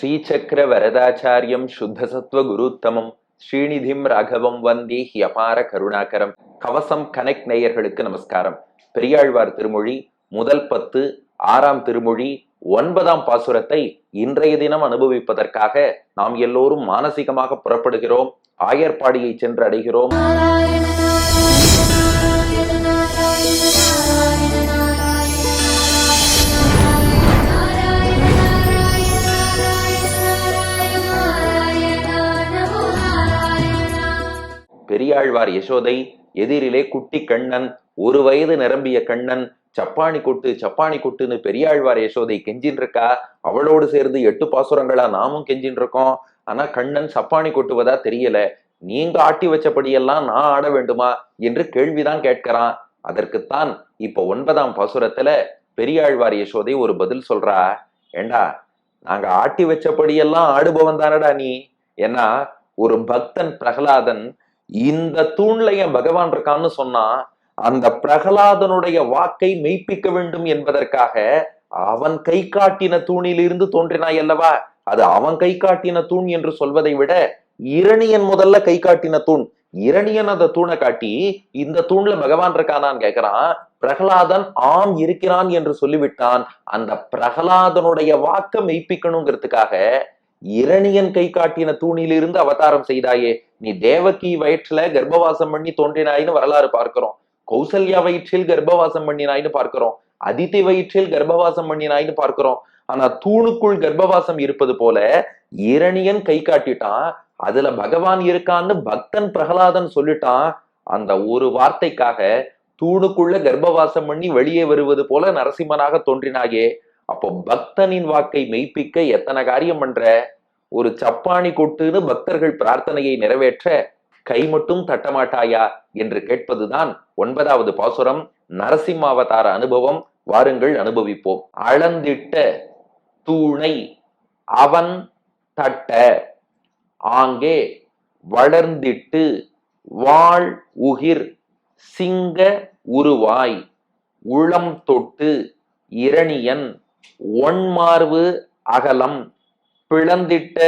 ஸ்ரீசக்கர வரதாச்சாரியம் சுத்தசத்வ குருத்தமம் ஸ்ரீநிதிம் ராகவம் வந்தே அபார கருணாகரம். கவசம் கனெக்ட் நேயர்களுக்கு நமஸ்காரம். பெரியாழ்வார் திருமொழி முதல் பத்து ஆறாம் திருமொழி ஒன்பதாம் பாசுரத்தை இன்றைய தினம் அனுபவிப்பதற்காக நாம் எல்லோரும் மானசீகமாக புறப்படுகிறோம் ஆயர்பாடியை சென்று அடைகிறோம் பெரியாழ்வார் யசோதை எதிரிலே குட்டி கண்ணன் ஒரு வயது நிரம்பிய கண்ணன் சப்பாணி கொட்டு சப்பாணி கொட்டுன்னு பெரியாழ்வார் யசோதை கெஞ்சின் இருக்கா அவளோடு சேர்ந்து எட்டு பாசுரங்களா நாமும் கெஞ்சின் இருக்கோம் ஆனா கண்ணன் சப்பாணி கொட்டுவதா தெரியல. நீங்க ஆட்டி வச்சபடியெல்லாம் நான் ஆட வேண்டுமா? என்று கேள்விதான் கேட்கிறான். அதற்குத்தான் இப்ப ஒன்பதாம் பாசுரத்துல பெரியாழ்வார் யசோதை ஒரு பதில் சொல்றா. ஏண்டா நாங்க ஆட்டி வச்சபடியெல்லாம் ஆடுபவன் தானடா நீ? ஏன்னா ஒரு பக்தன் பிரகலாதன் இந்த தூண்ல என் பகவான் இருக்கான்னு சொன்னா அந்த பிரகலாதனுடைய வாக்கை மெய்ப்பிக்க வேண்டும் என்பதற்காக அவன் கை காட்டின தூணிலிருந்து தோன்றினாய் அல்லவா? அது அவன் கை காட்டின தூண் என்று சொல்வதை விட இரணியன் முதல்ல கை காட்டின தூண். இரணியன் அந்த தூணை காட்டி இந்த தூண்ல பகவான் இருக்கானான்னு கேக்குறான். பிரகலாதன் ஆம் இருக்கிறான் என்று சொல்லிவிட்டான். அந்த பிரகலாதனுடைய வாக்க மெய்ப்பிக்கணுங்கிறதுக்காக இரணியன் கை காட்டின தூணிலிருந்து அவதாரம் செய்தாயே. நீ தேவகி வயிற்றுல கர்ப்பவாசம் பண்ணி தோன்றினாயின்னு வரலாறு பார்க்கிறோம். கௌசல்யா வயிற்றில் கர்ப்பவாசம் பண்ணினாய்னு பார்க்கிறோம். அதித்தி வயிற்றில் கர்ப்பவாசம் பண்ணினாய்னு பார்க்கிறோம். ஆனா தூணுக்குள் கர்ப்பவாசம் இருப்பது போல இரணியன் கை காட்டிட்டான். அதுல பகவான் இருக்கான்னு பக்தன் பிரகலாதன் சொல்லிட்டான். அந்த ஒரு வார்த்தைக்காக தூணுக்குள்ள கர்ப்பவாசம் பண்ணி வெளியே வருவது போல நரசிம்மனாக தோன்றினாயே. அப்போ பக்தனின் வாக்கை மெய்ப்பிக்க எத்தனை காரியம் பண்ற? ஒரு சப்பாணி கொட்டுன்னு பக்தர்கள் பிரார்த்தனையை நிறைவேற்ற கை மட்டும் தட்டமாட்டாயா என்று கேட்பதுதான் ஒன்பதாவது பாசுரம். நரசிம்மாவதார அனுபவம். வாருங்கள் அனுபவிப்போம். அளந்திட்ட தூணை அவன் தட்ட ஆங்கே வளர்ந்திட்டு வாழ் உகிர் சிங்க உருவாய் உளம் தொட்டு இரணியன் ஒன்மார்பு அகலம் பிளந்திட்ட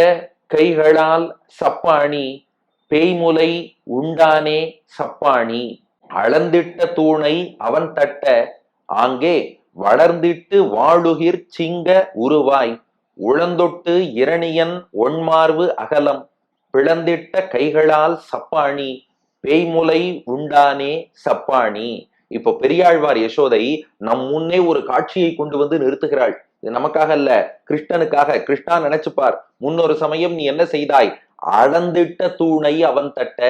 கைகளால் சப்பாணி பேய்முலை உண்டானே சப்பாணி. அளந்திட்ட தூணை அவன் தட்ட ஆங்கே வளர்ந்திட்டு வாழுகிர் சிங்க உருவாய். உளந்தொட்டு இரணியன் ஒன்மார்பு அகலம் பிளந்திட்ட கைகளால் சப்பாணி பேய்முலை உண்டானே சப்பாணி. இப்போ பெரியாழ்வார் யசோதை நம் முன்னே ஒரு காட்சியை கொண்டு வந்து நிறுத்துகிறாள். இது நமக்காக அல்ல கிருஷ்ணனுக்காக. கிருஷ்ணா நினைச்சுப்பார் முன்னொரு சமயம் நீ என்ன செய்தாய்? அளந்திட்ட தூணை அவன் தட்ட.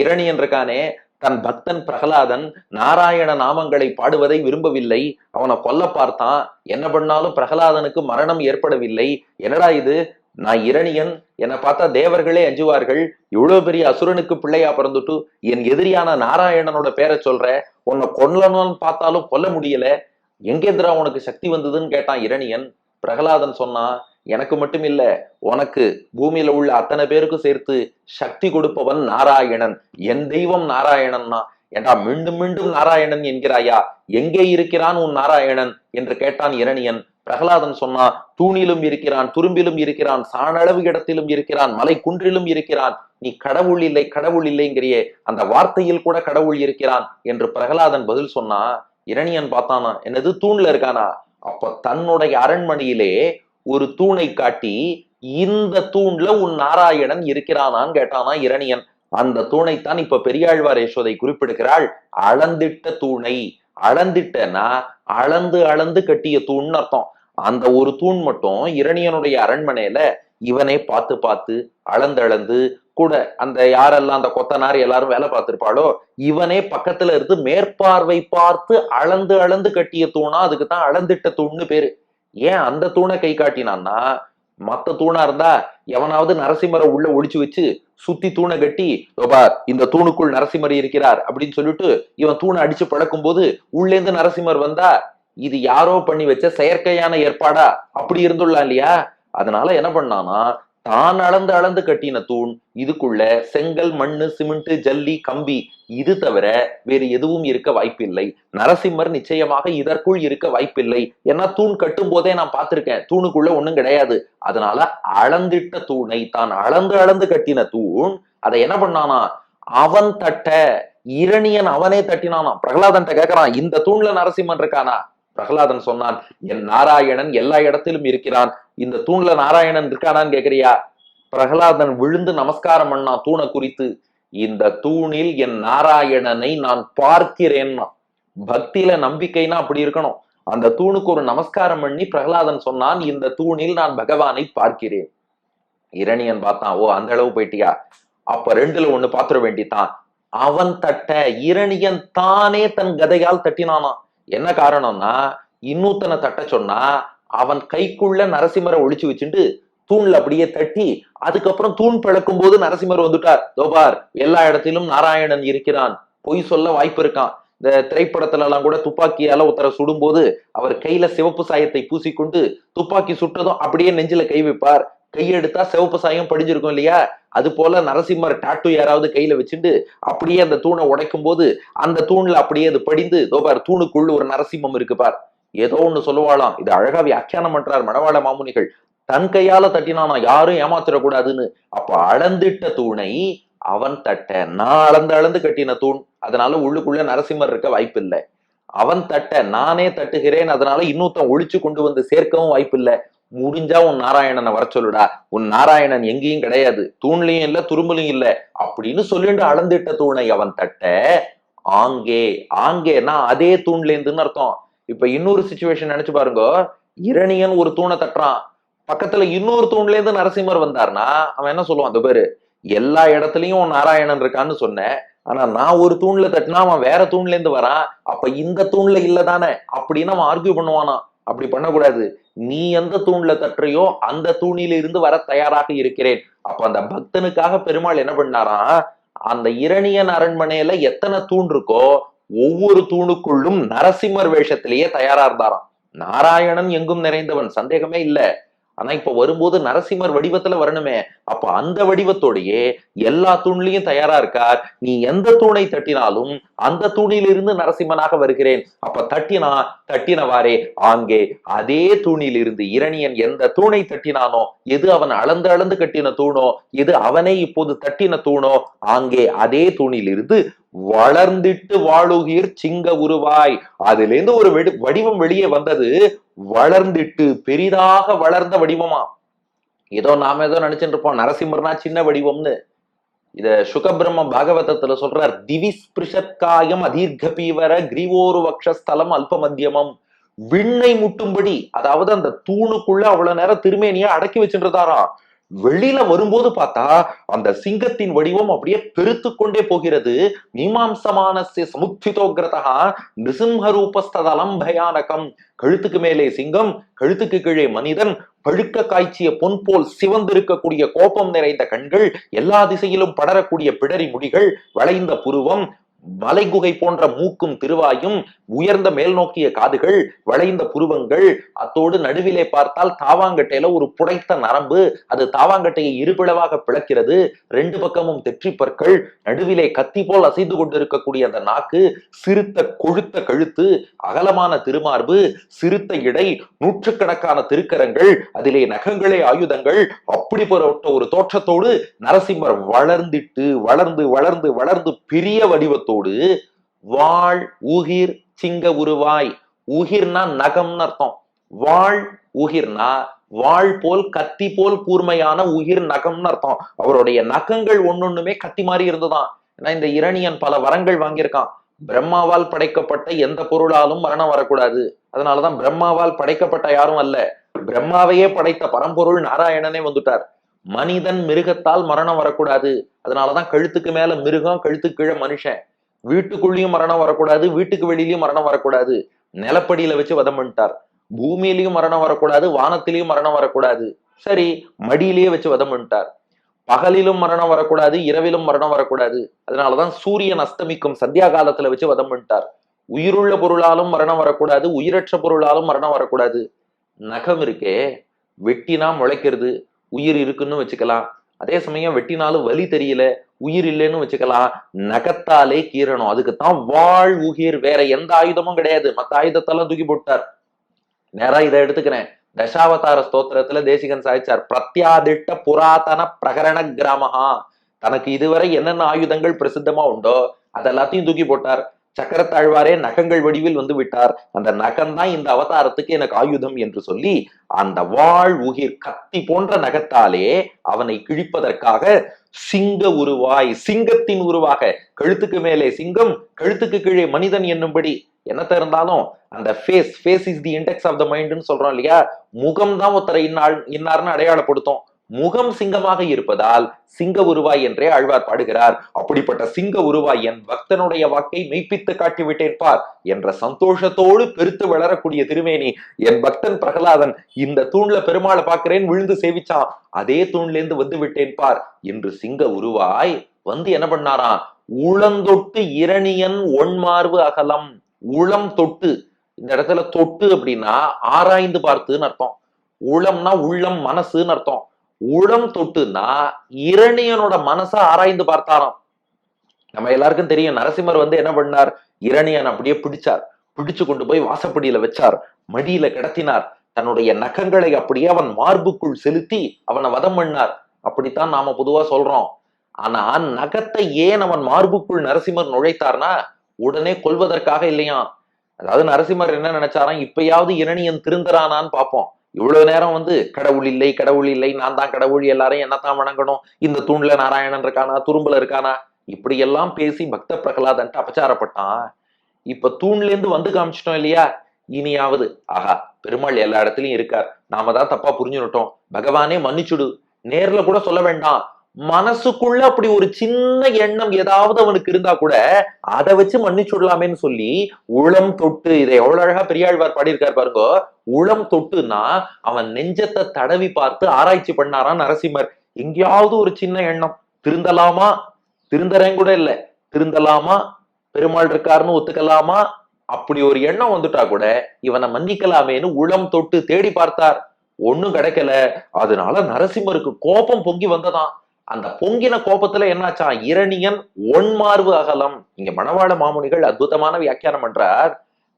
இரணியன் இருக்கானே தன் பக்தன் பிரகலாதன் நாராயண நாமங்களை பாடுவதை விரும்பவில்லை. அவனை கொல்ல பார்த்தான். என்ன பண்ணாலும் பிரகலாதனுக்கு மரணம் ஏற்படவில்லை. என்னடா இது? நான் இரணியன் என்னை பார்த்தா தேவர்களே அஞ்சுவார்கள். இவ்வளவு பெரிய அசுரனுக்கு பிள்ளையா பிறந்துட்டு என் எதிரியான நாராயணனோட பேரை சொல்ற உன்னை கொல்லணும்னு பார்த்தாலும் கொல்ல முடியல. எங்கேந்திரா உனக்கு சக்தி வந்ததுன்னு கேட்டான் இரணியன். பிரகலாதன் சொன்னான் எனக்கு மட்டும் இல்ல உனக்கு பூமியில உள்ள அத்தனை பேருக்கும் சேர்த்து சக்தி கொடுப்பவன் நாராயணன். என் தெய்வம் நாராயணன்னா ஏண்டா மீண்டும் மீண்டும் நாராயணன் என்கிறாயா? எங்கே இருக்கிறான் உன் நாராயணன்? என்று கேட்டான் இரணியன். பிரகலாதன் சொன்னா தூணிலும் இருக்கிறான் துரும்பிலும் இருக்கிறான் சாணளவு இடத்திலும் இருக்கிறான் மலை குன்றிலும் இருக்கிறான். நீ கடவுள் இல்லை கடவுள் இல்லைங்கிறியே அந்த வார்த்தையில் கூட கடவுள் இருக்கிறான். என்று பிரகலாதன் பதில் சொன்னா இரணியன் பார்த்தானா என்னது தூண்ல இருக்கானா? அப்ப தன்னுடைய அரண்மனையிலே ஒரு தூணை காட்டி இந்த தூண்ல உன் நாராயணன் இருக்கிறானான்னு கேட்டானா இரணியன். அந்த தூணைத்தான் இப்ப பெரியாழ்வார் யசோதை குறிப்பிடுகிறாள் அளந்திட்ட தூணை. அளந்துட்டேன்னா அளந்து அளந்து கட்டிய தூண்னு அர்த்தம். அந்த ஒரு தூண் மட்டும் இரணியனுடைய அரண்மனையில இவனே பார்த்து பார்த்து அளந்து அளந்து கூட அந்த யாரெல்லாம் அந்த கொத்தனார் எல்லாரும் வேலை பார்த்திருப்பாளோ இவனே பக்கத்துல இருந்து மேற்பார்வை பார்த்து அளந்து அளந்து கட்டிய தூணா அதுக்கு தான் அளந்திட்ட தூண்னு பேரு. ஏன் அந்த தூணை கை காட்டினான்னா மத்த தூணா இருந்தா எவனாவது நரசிம்மரை உள்ள ஒழிச்சு வச்சு சுத்தி தூணை கட்டி "இதோ இந்த தூணுக்குள் நரசிம்மர் இருக்கிறார் அப்படின்னு சொல்லிட்டு இவன் தூணை அடிச்சு பழக்கும் போது உள்ளேந்து நரசிம்மர் வந்தா இது யாரோ பண்ணி வச்ச செயற்கையான ஏற்பாடா? அப்படி இருந்துள்ளா இல்லையா? அதனால என்ன பண்ணானா தான் அளந்து அளந்து கட்டின தூண் இதுக்குள்ள செங்கல் மண்ணு சிமெண்ட் ஜல்லி கம்பி இது தவிர வேறு எதுவும் இருக்க வாய்ப்பில்லை. நரசிம்மர் நிச்சயமாக இதற்குள் இருக்க வாய்ப்பில்லை. ஏன்னா தூண் கட்டும் போதே நான் பார்த்திருக்கேன். தூணுக்குள்ள ஒண்ணும் கிடையாது. அதனால அளந்திட்ட தூணை தான் அளந்து அளந்து கட்டின தூண் அதை என்ன பண்ணானா அவன் தட்ட இரணியன் அவனே தட்டினானா. பிரகலாதன்ட்ட கேக்குறான் இந்த தூண்ல நரசிம்மன் இருக்கானா? பிரகலாதன் சொன்னான் என் நாராயணன் எல்லா இடத்திலும் இருக்கிறான். இந்த தூண்ல நாராயணன் இருக்கானான்னு கேக்குறியா? பிரகலாதன் விழுந்து நமஸ்காரம் பண்ணா தூணை குறித்து. இந்த தூணில் என் நாராயணனை நான் பார்க்கிறேன்னா. பக்தியில நம்பிக்கைனா அப்படி இருக்கணும். அந்த தூணுக்கு ஒரு நமஸ்காரம் பண்ணி பிரகலாதன் சொன்னான் இந்த தூணில் நான் பகவானை பார்க்கிறேன். இரணியன் பார்த்தான் ஓ அந்த அளவு போயிட்டியா? அப்ப ரெண்டுல ஒண்ணு பாத்திர வேண்டித்தான். அவன் தட்ட இரணியன் தானே தன் கதையால் தட்டினானா? என்ன காரணம்னா இன்னொருத்தனை தட்ட சொன்னா அவன் கைக்குள்ள நரசிம்மரை ஒழிச்சு வச்சுட்டு தூண்ல அப்படியே தட்டி அதுக்கப்புறம் தூண் பிளக்கும் போது நரசிம்மர் வந்துட்டார். தோபார் எல்லா இடத்திலும் நாராயணன் இருக்கிறான். பொய் சொல்ல வாய்ப்பு இருக்கான். இந்த திரைப்படத்துல எல்லாம் கூட துப்பாக்கியால ஒருத்தரை சுடும்போது அவர் கையில சிவப்பு சாயத்தை பூசிக்கொண்டு துப்பாக்கி சுட்டதும் அப்படியே நெஞ்சில கை வைப்பார். கையெடுத்தா சிவப்பு சாயம் படிஞ்சிருக்கும் இல்லையா? அது போல நரசிம்மர் டாட்டு யாராவது கையில வச்சுட்டு அப்படியே அந்த தூணை உடைக்கும் போது அந்த தூண்ல அப்படியே அது படிந்து தோபார் தூணுக்குள்ள ஒரு நரசிம்மம் இருக்கு பார். ஏதோ ஒண்ணு சொல்லுவாளாம். இது அழகா வியாக்கியானம் பண்றார் மணவாள மாமுனிகள். தன் கையால தட்டினானா யாரும் ஏமாத்திடக்கூடாதுன்னு அப்ப அளந்திட்ட தூணை அவன் தட்ட. நான் அளந்து அளந்து கட்டின தூண். அதனால உள்ளுக்குள்ள நரசிம்மர் இருக்க வாய்ப்பில்லை. அவன் தட்ட. நானே தட்டுகிறேன். அதனால இன்னொருத்தன் ஒழிச்சு கொண்டு வந்து சேர்க்கவும் வாய்ப்பு இல்லை முடிஞ்சா உன் நாராயணனை வர சொல்லுடா. உன் நாராயணன் எங்கேயும் கிடையாது. தூண்லையும் இல்ல துரும்புலையும் இல்ல. அப்படின்னு சொல்லிட்டு அளந்திட்ட தூணை அவன் தட்ட. ஆங்கே ஆங்கேனா அதே தூண்ல இருந்துன்னு அர்த்தம். இப்ப இன்னொரு சுச்சுவேஷன் நினைச்சு பாருங்க. இரணியன் ஒரு தூணை தட்டுறான். பக்கத்துல இன்னொரு தூண்ல இருந்து நரசிம்மர் வந்தார்னா அவன் என்ன சொல்லுவான்? அந்த பேரு எல்லா இடத்துலயும் உன் நாராயணன் இருக்கான்னு சொன்னேன். ஆனா நான் ஒரு தூண்ல தட்டினா அவன் வேற தூண்ல இருந்து வரான். அப்ப இந்த தூண்ல இல்லதானே அப்படின்னு அவன் ஆர்கியூ பண்ணுவானா அப்படி பண்ணக்கூடாது. நீ எந்த தூண்ல தட்டுறியோ அந்த தூணில இருந்து வர தயாராக இருக்கிறேன். அப்ப அந்த பக்தனுக்காக பெருமாள் என்ன பண்ணாராம்? அந்த இரணியன் அரண்மனையில எத்தனை தூண் இருக்கோ ஒவ்வொரு தூணுக்குள்ளும் நரசிம்மர் வேஷத்திலேயே தயாரா இருந்தாராம். நாராயணன் எங்கும் நிறைந்தவன் சந்தேகமே இல்ல. ஆனா இப்ப வரும்போது நரசிம்மர் வடிவத்துல வரணுமே. அப்ப அந்த வடிவத்தோடையே எல்லா தூண்லையும் தயாரா இருக்கார். நீ எந்த தூணை தட்டினாலும் அந்த தூணிலிருந்து நரசிம்மனாக வருகிறேன். அப்ப தட்டினா தட்டினவாறே. ஆங்கே அதே தூணிலிருந்து இரணியன் எந்த தூணை தட்டினானோ எது அவன் அளந்து அளந்து கட்டின தூணோ எது அவனை இப்போது தட்டின தூணோ ஆங்கே அதே தூணிலிருந்து வளர்ந்திட்டு வாழுகிர் சிங்க உருவாய். அதுல இருந்து ஒரு வெடி- வடிவம் வெளியே வந்தது வளர்ந்திட்டு பெரிதாக வளர்ந்த வடிவமா ஏதோ நாம ஏதோ நினைச்சிட்டு இருப்போம். நரசிம்மர்னா சின்ன வடிவம்னு. இத சுகபிரம்ம பாகவதத்துல சொல்றார். திவிஸ்பிருஷத்காயம் அதீர்க பீவர கிரீவோரு வக்ஷஸ்தலம் அல்ப மத்தியமம் விண்ணை முட்டும்படி அதாவது அந்த தூணுக்குள்ள அவ்வளவு நேரம் திருமேனியா அடக்கி வச்சுருந்தாராம். வெளியில வரும்போது பார்த்தா அந்த சிங்கத்தின் வடிவம் அப்படியே பெருத்து கொண்டே போகிறது. மீமாம்சமான சமுத்திதோகிரதா நிருசிம்ஹ பயானகம். கழுத்துக்கு மேலே சிங்கம் கழுத்துக்கு கீழே மனிதன் பழுக்க காய்ச்சிய பொன் போல் சிவந்திருக்கக்கூடிய கோபம் நிறைந்த கண்கள் எல்லா திசையிலும் படரக்கூடிய பிடரி முடிகள் வளைந்த புருவம் மலைகுகை போன்ற மூக்கும் திருவாயும் உயர்ந்த மேல் நோக்கிய காதுகள் வளைந்த புருவங்கள் அத்தோடு நடுவிலே பார்த்தால் தாவாங்கட்டையில ஒரு புடைத்த நரம்பு அது தாவாங்கட்டையை இருபிளவாக பிளக்கிறது. ரெண்டு பக்கமும் தெற்றி பற்கள் நடுவிலே கத்தி போல் அசைந்து கொண்டிருக்கக்கூடிய அந்த நாக்கு சிறுத்த கொழுத்த கழுத்து அகலமான திருமார்பு சிறுத்த இடை நூற்றுக்கணக்கான திருக்கரங்கள் அதிலே நகங்களே ஆயுதங்கள் அப்படி போட்ட ஒரு தோற்றத்தோடு நரசிம்மர் வளர்ந்திட்டு வளர்ந்து வளர்ந்து வளர்ந்து பெரிய வடிவத்தோடு வாழ் ஊகிர் சிங்க உருவாய் உகிர்னா நகம்னு அர்த்தம். வாழ் உகிர்னா வாழ் போல் கத்தி போல் கூர்மையான உயிர் நகம்னு அர்த்தம். அவருடைய நகங்கள் ஒன்னொண்ணுமே கத்தி மாதிரி இருந்துதான். ஏன்னா இந்த இரணியன் பல வரங்கள் வாங்கியிருக்கான். பிரம்மாவால் படைக்கப்பட்ட எந்த பொருளாலும் மரணம் வரக்கூடாது. அதனாலதான் பிரம்மாவால் படைக்கப்பட்ட யாரும் அல்ல. பிரம்மாவையே படைத்த பரம்பொருள் நாராயணனே வந்துட்டார். மனிதன் மிருகத்தால் மரணம் வரக்கூடாது. அதனாலதான் கழுத்துக்கு மேல மிருகம் கழுத்துக்கு கீழே மனுஷன். வீட்டுக்குள்ளேயும் மரணம் வரக்கூடாது வீட்டுக்கு வெளியிலயும் மரணம் வரக்கூடாது. நிலப்படியில வச்சு வதம் பண்ணிட்டார். பூமியிலையும் மரணம் வரக்கூடாது வானத்திலையும் மரணம் வரக்கூடாது. சரி மடியிலேயே வச்சு வதம் பண்ணிட்டார். பகலிலும் மரணம் வரக்கூடாது இரவிலும் மரணம் வரக்கூடாது. அதனாலதான் சூரியன் அஸ்தமிக்கும் சந்தியா காலத்துல வச்சு வதம் பண்ணிட்டார். உயிருள்ள பொருளாலும் மரணம் வரக்கூடாது உயிரற்ற பொருளாலும் மரணம் வரக்கூடாது. நகம் இருக்கே வெட்டினா முளைக்கிறது உயிர் இருக்குன்னு வச்சுக்கலாம். அதே சமயம் வெட்டினாலும் வலி தெரியல உயிர் இல்லைன்னு வச்சுக்கலாம். நகத்தாலே கீறணும். அதுக்குத்தான் வாழ் உயிர் வேற எந்த ஆயுதமும் கிடையாது. மத்த ஆயுதத்தெல்லாம் தூக்கி போட்டார். நேரா இதை எடுத்துக்கிறேன். தசாவதார ஸ்தோத்திரத்துல தேசிகன் சாதிச்சார். பிரத்யாதிட்ட புராதன பிரகரண கிராமஹா. தனக்கு இதுவரை என்னென்ன ஆயுதங்கள் பிரசித்தமா உண்டோ அதெல்லாத்தையும் தூக்கி போட்டார். சக்கரத்தாழ்வாரே நகங்கள் வடிவில் வந்து விட்டார். அந்த நகம்தான் இந்த அவதாரத்துக்கு எனக்கு ஆயுதம் என்று சொல்லி அந்த வாழ் உகிர் கத்தி போன்ற நகத்தாலே அவனை கிழிப்பதற்காக சிங்க உருவாய் சிங்கத்தின் உருவாக. கழுத்துக்கு மேலே சிங்கம் கழுத்துக்கு கீழே மனிதன் என்னும்படி. என்னத்த இருந்தாலும் அந்த face face is the index of the மைண்ட்னு சொல்றோம் இல்லையா? முகம் தான் ஒருத்தரை இன்னார் இன்னார்னு அடையாளப்படுத்தும். முகம் சிங்கமாக இருப்பதால் சிங்க உருவாய் என்றே ஆழ்வார் பாடுகிறார். அப்படிப்பட்ட சிங்க உருவாய் என் பக்தனுடைய வாக்கை மெய்ப்பித்து காட்டிவிட்டேன் பார் என்ற சந்தோஷத்தோடு பெருத்து வளரக்கூடிய திருமேனி. என் பக்தன் பிரகலாதன் இந்த தூண்ல பெருமாளை பார்க்கிறேன் விழுந்து சேவிச்சான். அதே தூண்ல இருந்து வந்து விட்டேன் பார் என்று சிங்க உருவாய் வந்து என்ன பண்ணாராம் உளந்தொட்டு இரணியன் ஒன்மார்பு அகலம். உளம் தொட்டு. இந்த இடத்துல தொட்டு அப்படின்னா ஆராய்ந்து பார்த்துன்னு அர்த்தம். உளம்னா உள்ளம் மனசுன்னு அர்த்தம். உளம் தொட்டுன்னா இரணியனோட மனசை ஆராய்ந்து பார்த்தாராம். நம்ம எல்லாருக்கும் தெரியும் நரசிம்மர் வந்து என்ன பண்ணார்? இரணியன் அப்படியே பிடிச்சார். பிடிச்சு கொண்டு போய் வாசப்படியில வச்சார். மடியில கிடத்தினார். தன்னுடைய நகங்களை அப்படியே அவன் மார்புக்குள் செலுத்தி அவனை வதம் பண்ணார். அப்படித்தான் நாம பொதுவா சொல்றோம். ஆனா நகத்தை ஏன் அவன் மார்புக்குள் நரசிம்மர் நுழைத்தார்னா உடனே கொல்வதற்காக இல்லையா அதாவது நரசிம்மர் என்ன நினைச்சாராம்? இப்பயாவது இரணியன் திருந்தரானான்னு பார்ப்போம். இவ்வளவு நேரம் வந்து கடவுள் இல்லை கடவுள் இல்லை நான் தான் கடவுள் எல்லாரையும் என்னத்தான் வணங்கணும்? இந்த தூண்ல நாராயணன் இருக்கானா துரும்புல இருக்கானா? இப்படி எல்லாம் பேசி பக்த பிரகலாதன்ட்டு அபச்சாரப்பட்டான். இப்ப தூண்ல இருந்து வந்து காமிச்சிட்டோம் இல்லையா? இனியாவது. ஆஹா பெருமாள் எல்லா இடத்துலயும் இருக்கார். நாம தான் தப்பா புரிஞ்சுட்டோம் பகவானே மன்னிச்சுடு. நேர்ல கூட சொல்ல வேண்டாம். மனசுக்குள்ள அப்படி ஒரு சின்ன எண்ணம் ஏதாவது அவனுக்கு இருந்தா கூட அதை வச்சு மன்னிச்சுடலாமேன்னு சொல்லி உளம் தொட்டு இதை எவ்வளவு அழகா பெரியாழ்வார் பாடியிருக்கார் பாருங்க உளம் தொட்டுன்னா அவன் நெஞ்சத்தை தடவி பார்த்து ஆராய்ச்சி பண்ணாராம் நரசிம்மர். எங்கேயாவது ஒரு சின்ன எண்ணம். திருந்தலாமா? திருந்தறேன் கூட இல்ல. திருந்தலாமா? பெருமாள் இருக்காருன்னு ஒத்துக்கலாமா? அப்படி ஒரு எண்ணம் வந்துட்டா கூட இவனை மன்னிக்கலாமேன்னு உளம் தொட்டு தேடி பார்த்தார். ஒண்ணும் கிடைக்கல. அதனால நரசிம்மருக்கு கோபம் பொங்கி வந்ததான் அந்த பொங்கின கோபத்துல என்னாச்சா? இரணியன் ஒன்மார்பு அகலம். இங்க மணவாள மாமுனிகள் அற்புதமான வியாக்கியானம் பண்றார்.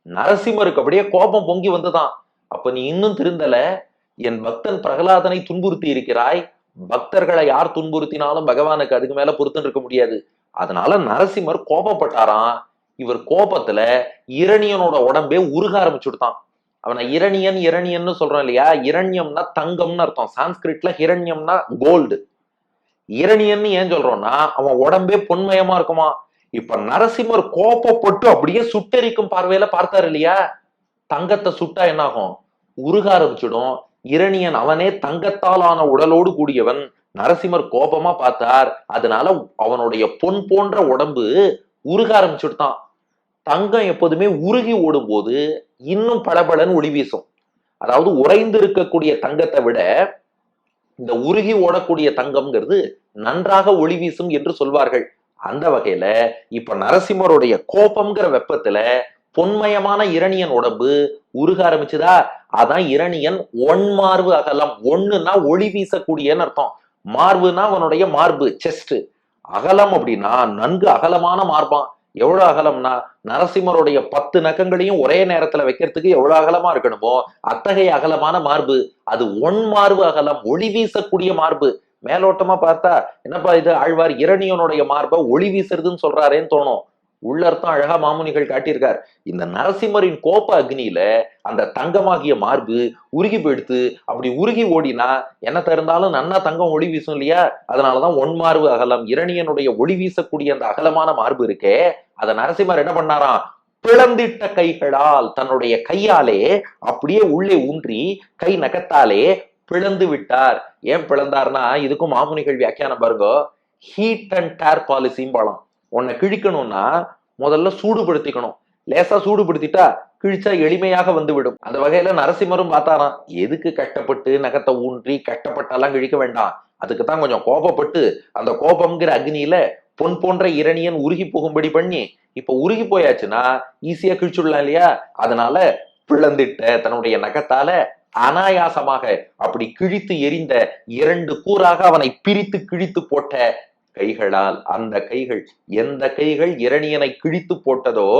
நரசிம்மருக்கு அப்படியே கோபம் பொங்கி வந்துதான். அப்ப நீ இன்னும் திருந்தல? என் பக்தன் பிரகலாதனை துன்புறுத்தி இருக்கிறாய். பக்தர்களை யார் துன்புறுத்தினாலும் பகவானுக்கு அதுக்கு மேல பொறுத்துன்னு இருக்க முடியாது. அதனால நரசிம்மர் கோபப்பட்டாராம். இவர் கோபத்துல இரணியனோட உடம்பே உருக ஆரம்பிச்சுடுதான் அவனை இரணியன் இரணியன்னு சொல்றோம் இல்லையா? இரண்யம்னா தங்கம்னு அர்த்தம். சான்ஸ்கிரிட்ல ஹிரண்யம்னா கோல்டு இரணியன்னு ஏன் சொல்றோம்னா அவன் உடம்பே பொன்மயமா இருக்குமா? இப்ப நரசிம்மர் கோபப்பட்டு அப்படியே சுட்டெரிக்கும் பார்வையில பார்த்தாரு இல்லையா? தங்கத்தை சுட்டா என்னாகும்? உருக ஆரம்பிச்சிடும். இரணியன் அவனே தங்கத்தாலான உடலோடு கூடியவன். நரசிம்மர் கோபமா பார்த்தார். அதனால அவனுடைய பொன் போன்ற உடம்பு உருக ஆரம்பிச்சுட்டான் தங்கம் எப்போதுமே உருகி ஓடும் போது இன்னும் பளபளன்னு ஒளி வீசும். அதாவது உறைந்து இருக்கக்கூடிய தங்கத்தை விட இந்த உருகி ஓடக்கூடிய தங்கம்ங்கிறது நன்றாக ஒளி வீசும் என்று சொல்வார்கள். அந்த வகையில இப்ப நரசிம்மருடைய கோபம்ங்கிற வெப்பத்துல பொன்மயமான இரணியன் உடம்பு உருக ஆரம்பிச்சுதா? அதான் இரணியன் ஒன்மார்பு அகலம் ஒண்ணுன்னா ஒளி வீசக்கூடியன்னு அர்த்தம். மார்புனா அவனுடைய மார்பு செஸ்ட் அகலம் அப்படின்னா நன்கு அகலமான மார்பான் எவ்வளவு அகலம்னா நரசிம்மருடைய பத்து நகங்களையும் ஒரே நேரத்துல வைக்கிறதுக்கு எவ்வளவு அகலமா இருக்கணுமோ அத்தகைய அகலமான மார்பு அது ஒன் மார்பு அகலம் ஒளி வீசக்கூடிய மார்பு. மேலோட்டமா பார்த்தா என்னப்பா இது ஆழ்வார் இரணியனுடைய மார்பை ஒளி வீசுறதுன்னு சொல்றாரேன்னு தோணும். உள்ளர்த்தம் அழகா மாமுனிகள் காட்டியிருக்கார். இந்த நரசிம்மரின் கோப அக்னியில அந்த தங்கமாகிய மார்பு உருகி போயிடுத்து அப்படி உருகி ஓடினா என்ன இருந்தாலும் நன்னா தங்கம் ஒளி வீசும் இல்லையா? அதனாலதான் ஒன் மார்பு அகலம் இரணியனுடைய ஒளி வீசக்கூடிய அந்த அகலமான மார்பு இருக்கே அத நரசிம்மர் என்ன பண்ணாராம்? பிளந்திட்ட கைகளால் தன்னுடைய கையாலே அப்படியே உள்ளே ஊன்றி கை நகத்தாலே பிளந்து விட்டார். ஏன் பிளந்தார்னா இதுக்கும் மாமுனிகள் வியாக்கியானம் பாருங்க ஹீட் அண்ட் டேர் பாலிசியும் உன்னை கிழிக்கணும்னா முதல்ல சூடுபடுத்திக்கணும். லேசா சூடுபடுத்திட்டா கிழிச்சா எளிமையாக வந்துவிடும். அந்த வகையில நரசிம்மரும் பார்த்தாராம் எதுக்கு கஷ்டப்பட்டு நகத்தை ஊன்றி கஷ்டப்பட்டெல்லாம் கிழிக்க வேண்டாம். அதுக்கு தான் கொஞ்சம் கோபப்பட்டு அந்த கோபம்ங்கிற அக்னியில பொன் போன்ற இரணியன் உருகி போகும்படி பண்ணி இப்ப உருகி போயாச்சுன்னா ஈஸியா கிழிச்சுடலாம் இல்லையா? அதனால பிளந்திட்ட தன்னுடைய நகத்தால அனாயாசமாக அப்படி கிழித்து எரிந்த இரண்டு கூறாக அவனை பிரித்து கிழித்து போட்ட கைகளால் அந்த கைகள் எந்த கைகள் இரணியனை கிழித்து போட்டதோ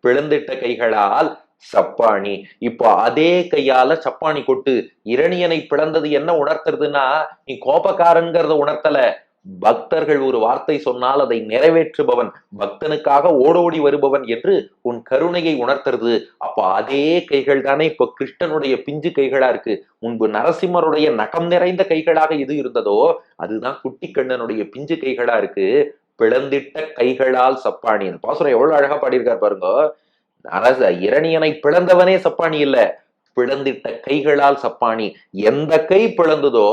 பிளந்திட்ட கைகளால் சப்பாணி இப்போ அதே கையால சப்பாணி கொட்டு இரணியனை பிளந்தது என்ன உணர்த்துறதுன்னா நீ கோபக்காரன்கிறத உணர்த்தல. பக்தர்கள் ஒரு வார்த்தை சொன்னால் அதை நிறைவேற்றுபவன் பக்தனுக்காக ஓடோடி வருபவன் என்று உன் கருணையை உணர்த்துறது அப்ப அதே கைகள் தானே இப்ப கிருஷ்ணனுடைய பிஞ்சு கைகளா இருக்கு. முன்பு நரசிம்மருடைய நகம் நிறைந்த கைகளாக எது இருந்ததோ அதுதான் குட்டி கண்ணனுடைய பிஞ்சு கைகளா இருக்கு. பிளந்திட்ட கைகளால் சப்பாணி. அந்த பாசுரம் எவ்வளவு அழகா பாடியிருக்கார் பாருங்க. அரச இரணியனை பிளந்தவனே சப்பாணி இல்ல. பிளந்திட்ட கைகளால் சப்பாணி. எந்த கை பிளந்ததோ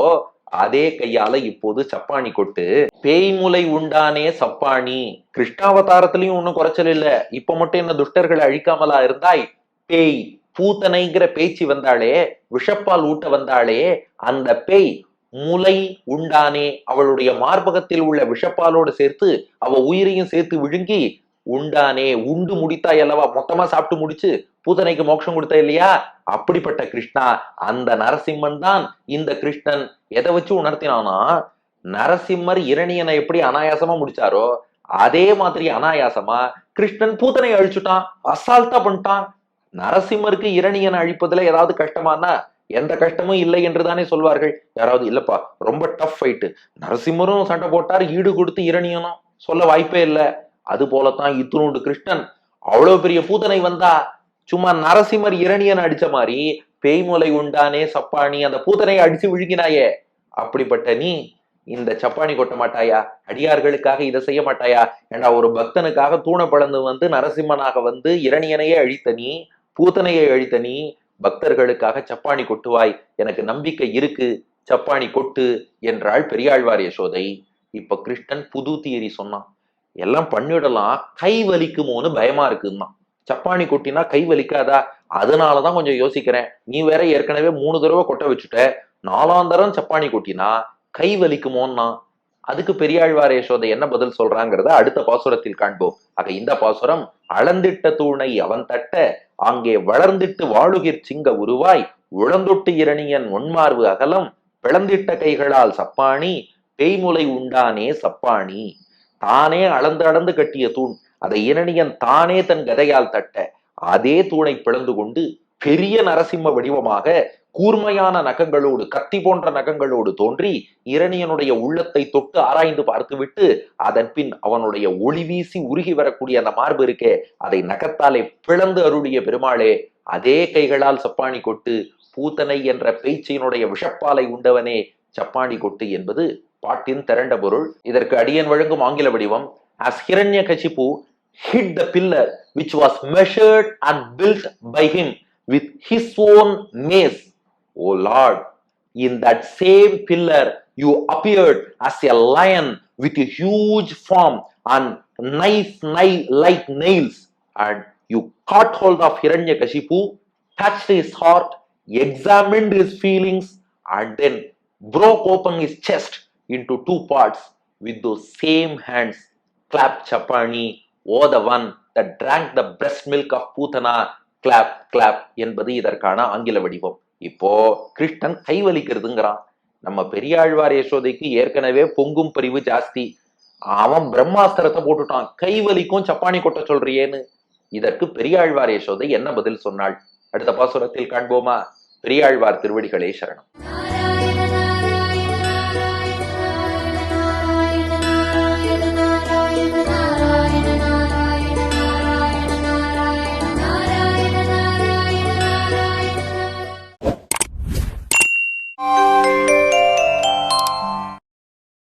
அதே கையால இப்போது சப்பாணி கொட்டு. பேய் முலை உண்டானே சப்பாணி கிருஷ்ணாவதாரத்திலையும் ஒண்ணும் குறைச்சல் இல்ல. இப்ப மட்டும் என்ன துஷ்டர்களை அழிக்காமலா இருந்தாய்? பேய் பூத்தனைங்கிற பேச்சு வந்தாளே விஷப்பால் ஊட்ட வந்தாளே அந்த பேய் முலை உண்டானே அவளுடைய மார்பகத்தில் உள்ள விஷப்பாலோடு சேர்த்து அவ உயிரையும் சேர்த்து விழுங்கி உண்டானே உண்டு முடித்தாய் அல்லவா? மொத்தமா சாப்பிட்டு முடிச்சு பூதனைக்கு மோட்சம் கொடுத்த இல்லையா? அப்படிப்பட்ட கிருஷ்ணா அந்த நரசிம்மன் தான் இந்த கிருஷ்ணன். எதை வச்சு உணர்த்தினானா நரசிம்மர் இரணியனை எப்படி அனாயாசமா முடிச்சாரோ அதே மாதிரி அனாயாசமா கிருஷ்ணன் பூத்தனை அழிச்சுட்டான் அசால்ட்டா பண்ணிட்டான். நரசிம்மருக்கு இரணியனை அழிப்பதுல ஏதாவது கஷ்டமானா எந்த கஷ்டமும் இல்லை என்று தானே சொல்வார்கள். யாராவது இல்லப்பா ரொம்ப டஃப் ஃபைட்டு நரசிம்மரும் சண்டை போட்டார் ஈடு கொடுத்து இரணியனும். சொல்ல வாய்ப்பே இல்லை. அது போலத்தான் இத்துணூண்டு கிருஷ்ணன். அவ்வளவு பெரிய பூதனை வந்தா சும்மா நரசிம்மர் இரணியன் அடிச்ச மாதிரி பேய்முலை உண்டானே சப்பாணி அந்த பூதனை அடிச்சு விழுங்கினாயே. அப்படிப்பட்ட நீ இந்த சப்பாணி கொட்ட மாட்டாயா? அடியார்களுக்காக இதை செய்ய மாட்டாயா? ஏண்டா ஒரு பக்தனுக்காக தூண பழந்து வந்து நரசிம்மனாக வந்து இரணியனையே அழித்த நீ பூத்தனையை அழித்த நீ பக்தர்களுக்காக சப்பாணி கொட்டுவாய். எனக்கு நம்பிக்கை இருக்கு. சப்பாணி கொட்டு என்றாள் பெரியாழ்வார் யசோதை. இப்ப கிருஷ்ணன் புது தியரி சொன்னான். எல்லாம் பண்ணிடலாம் கை வலிக்குமோன்னு பயமா இருக்குன்னா சப்பாணி கொட்டினா கை வலிக்காதா? அதனாலதான் கொஞ்சம் யோசிக்கிறேன். நீ வேற ஏற்கனவே மூணு தடவை கொட்ட வச்சுட்ட. நாலாம் தரம் சப்பாணி கொட்டினா கை வலிக்குமோன்னா? அதுக்கு பெரியாழ்வார் யசோதை என்ன பதில் சொல்றாங்கிறத அடுத்த பாசுரத்தில் காண்போம். ஆக இந்த பாசுரம் அளந்திட்ட தூணை அவன் தட்ட அங்கே வளர்ந்திட்டு வாழுகிற் சிங்க உருவாய் உழந்தொட்டு இரணியன் ஒன்மார்பு அகலம் பிளந்திட்ட கைகளால் சப்பாணி பேய்முலை உண்டானே சப்பாணி தானே அளந்து அளந்து கட்டிய தூண் அதை இரணியன் தானே தன் கதையால் தட்ட அதே தூணை பிளந்து கொண்டு பெரிய நரசிம்ம வடிவமாக கூர்மையான நகங்களோடு கத்தி போன்ற நகங்களோடு தோன்றி இரணியனுடைய உள்ளத்தை தொட்டு ஆராய்ந்து பார்த்துவிட்டு அதன் பின் அவனுடைய ஒளி வீசி உருகி வரக்கூடிய அந்த மார்பு இருக்கே அதை நகத்தாலே பிளந்து அருளிய பெருமாளே அதே கைகளால் சப்பாணி கொட்டு பூத்தனை என்ற பேச்சினுடைய விஷப்பாலை உண்டவனே சப்பாணி கொட்டு என்பது பாட்டின் திரண்ட பொருள். இதற்கு அடியன் வழங்கும் ஆங்கில வடிவம் as கசிப்பு hit the pillar which was measured and built by him with his own mace. O Lord, in that same pillar you appeared as a lion with a huge form and knife knife like nails, and you caught hold of Hiranyakashipu, touched his heart, examined his feelings, and then broke open his chest into two parts with those same hands. Clap Chapani, O the one the drank the breast milk of Putana, clap clap என்பது இதற்கான ஆங்கில வடிவம். இப்போ கிருஷ்ணன் கைவலிக்கிறதுங்கிறான். நம்ம பெரியாழ்வார் யசோதைக்கு ஏற்கனவே பொங்கும் பரிவு ஜாஸ்தி. அவன் பிரம்மாஸ்திரத்தை போட்டுட்டான். கைவலிக்கும் சப்பானி கொட்ட சொல்றியேன்னு. இதற்கு பெரியாழ்வார் யசோதை என்ன பதில் சொன்னாள்? அடுத்த பாசுரத்தில் காண்போமா? பெரியாழ்வார் திருவடிகளே சரணம்.